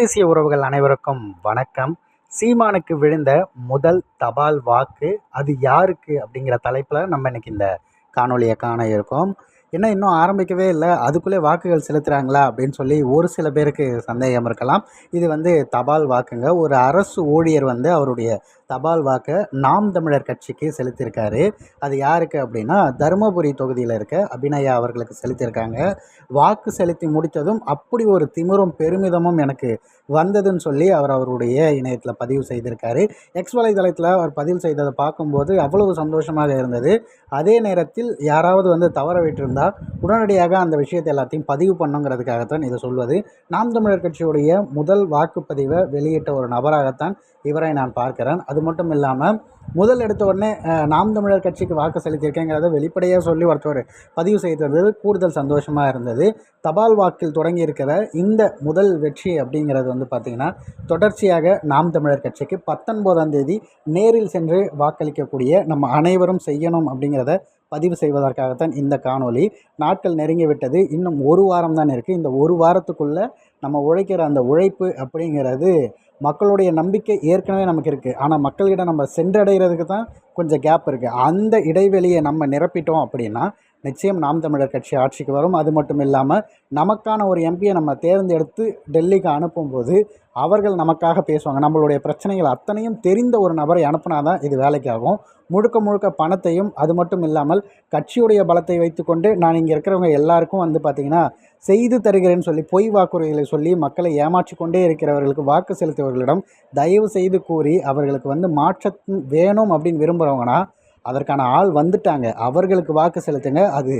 தேசிய உறவுகள் அனைவருக்கும் வணக்கம். சீமானுக்கு விழுந்த முதல் தபால் வாக்கு அது யாருக்கு அப்படிங்கிற தலைப்பில் நம்ம இன்னைக்கு இந்த காணொலியை காண இருக்கோம். என்ன இன்னும் ஆரம்பிக்கவே இல்லை? அதுக்குள்ளே வாக்குகள் செலுத்துகிறாங்களா அப்படின்னு சொல்லி ஒரு சில பேருக்கு சந்தேகம் இருக்கலாம். இது வந்து தபால் வாக்குங்க. ஒரு அரசு ஊழியர் வந்து அவருடைய தபால் வாக்கை நாம் தமிழர் கட்சிக்கு செலுத்தியிருக்காரு. அது யாருக்கு அப்படின்னா தருமபுரி தொகுதியில் இருக்க அபிநயா அவர்களுக்கு செலுத்தியிருக்காங்க. வாக்கு செலுத்தி முடித்ததும் அப்படி ஒரு திமிரும் பெருமிதமும் எனக்கு வந்ததுன்னு சொல்லி அவர் அவருடைய இணையத்தில் பதிவு செய்திருக்காரு. எக்ஸ் வலைதளத்தில் அவர் பதிவு செய்ததை பார்க்கும்போது அவ்வளவு சந்தோஷமாக இருந்தது. அதே நேரத்தில் யாராவது வந்து தவற விட்டிருந்தால் உடனடியாக அந்த விஷயத்தை எல்லாத்தையும் பதிவு பண்ணுங்கிறதுக்காகத்தான் இதை சொல்வது. நாம் தமிழர் கட்சியுடைய முதல் வாக்குப்பதிவை வெளியிட்ட ஒரு நபராகத்தான் இவரை நான் பார்க்கிறேன். அது மட்டும் இல்லாமல் முதல் எடுத்த உடனே நாம் தமிழர் கட்சிக்கு வாக்கு செலுத்தியிருக்கேங்கிறத வெளிப்படையாக சொல்லி ஒருத்தர் பதிவு செய்தது கூடுதல் சந்தோஷமாக இருந்தது. தபால் வாக்கில் தொடங்கி இருக்கிற இந்த முதல் வெற்றி அப்படிங்கிறது வந்து பார்த்திங்கன்னா தொடர்ச்சியாக நாம் தமிழர் கட்சிக்கு பத்தொன்பதாம் தேதி நேரில் சென்று வாக்களிக்கக்கூடிய நம்ம அனைவரும் செய்யணும் அப்படிங்கிறத பதிவு செய்வதற்காகத்தான் இந்த காணொளி. நாட்கள் நெருங்கி விட்டது. இன்னும் ஒரு வாரம் தான் இருக்குது இந்த ஒரு வாரத்துக்குள்ளே நம்ம உழைக்கிற அந்த உழைப்பு அப்படிங்கிறது மக்களுடைய நம்பிக்கை ஏற்கனவே நமக்கு இருக்குது ஆனால் மக்கள்கிட்ட நம்ம சென்றடைகிறதுக்கு தான் கொஞ்சம் கேப் இருக்குது அந்த இடைவெளியை நம்ம நிரப்பிட்டோம் அப்படின்னா நிச்சயம் நாம் தமிழர் கட்சி ஆட்சிக்கு வரும். அது மட்டும் இல்லாமல் நமக்கான ஒரு எம்பியை நம்ம தேர்ந்தெடுத்து டெல்லிக்கு அனுப்பும்போது அவர்கள் நமக்காக பேசுவாங்க. நம்மளுடைய பிரச்சனைகள் அத்தனையும் தெரிந்த ஒரு நபரை அனுப்புனா தான் இது வேலைக்கு ஆகும் முழுக்க முழுக்க பணத்தையும் அது மட்டும் இல்லாமல் கட்சியுடைய பலத்தை வைத்துக்கொண்டு நான் இங்கே இருக்கிறவங்க எல்லாருக்கும் வந்து பார்த்திங்கன்னா செய்து தருகிறேன்னு சொல்லி பொய் வாக்குறுதிகளை சொல்லி மக்களை ஏமாற்றி கொண்டே இருக்கிறவர்களுக்கு வாக்கு செலுத்தியவர்களிடம் தயவு செய்து கூறி அவர்களுக்கு வந்து மாற்றம் வேணும் அப்படின்னு விரும்புகிறவங்கன்னா அதற்கான ஆள் வந்துட்டாங்க. அவர்களுக்கு வாக்கு செலுத்துங்க. அது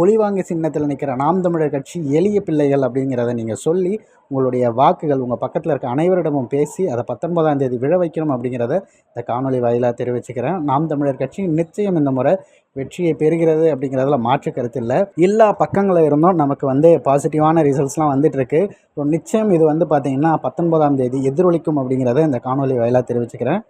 ஒளிவாங்க சின்னத்தில் நிற்கிற நாம் தமிழர் கட்சி எளிய பிள்ளைகள் அப்படிங்கிறத நீங்கள் சொல்லி உங்களுடைய வாக்குகள் உங்கள் பக்கத்தில் இருக்க அனைவரிடமும் பேசி அதை பத்தொன்பதாம் தேதி விழ வைக்கணும் அப்படிங்கிறத இந்த காணொலி வாயிலாக தெரிவிச்சுக்கிறேன். நாம் தமிழர் கட்சி நிச்சயம் இந்த முறை வெற்றியை பெறுகிறது அப்படிங்கிறதுல மாற்று கருத்து இல்லை. எல்லா பக்கங்களில் இருந்தும் நமக்கு வந்து பாசிட்டிவான ரிசல்ட்ஸ்லாம் வந்துட்டுருக்கு ஸோ நிச்சயம் இது வந்து பார்த்திங்கன்னா பத்தொன்பதாம் தேதி எதிரொலிக்கும் அப்படிங்கிறத இந்த காணொலி வாயிலாக தெரிவிச்சுக்கிறேன்.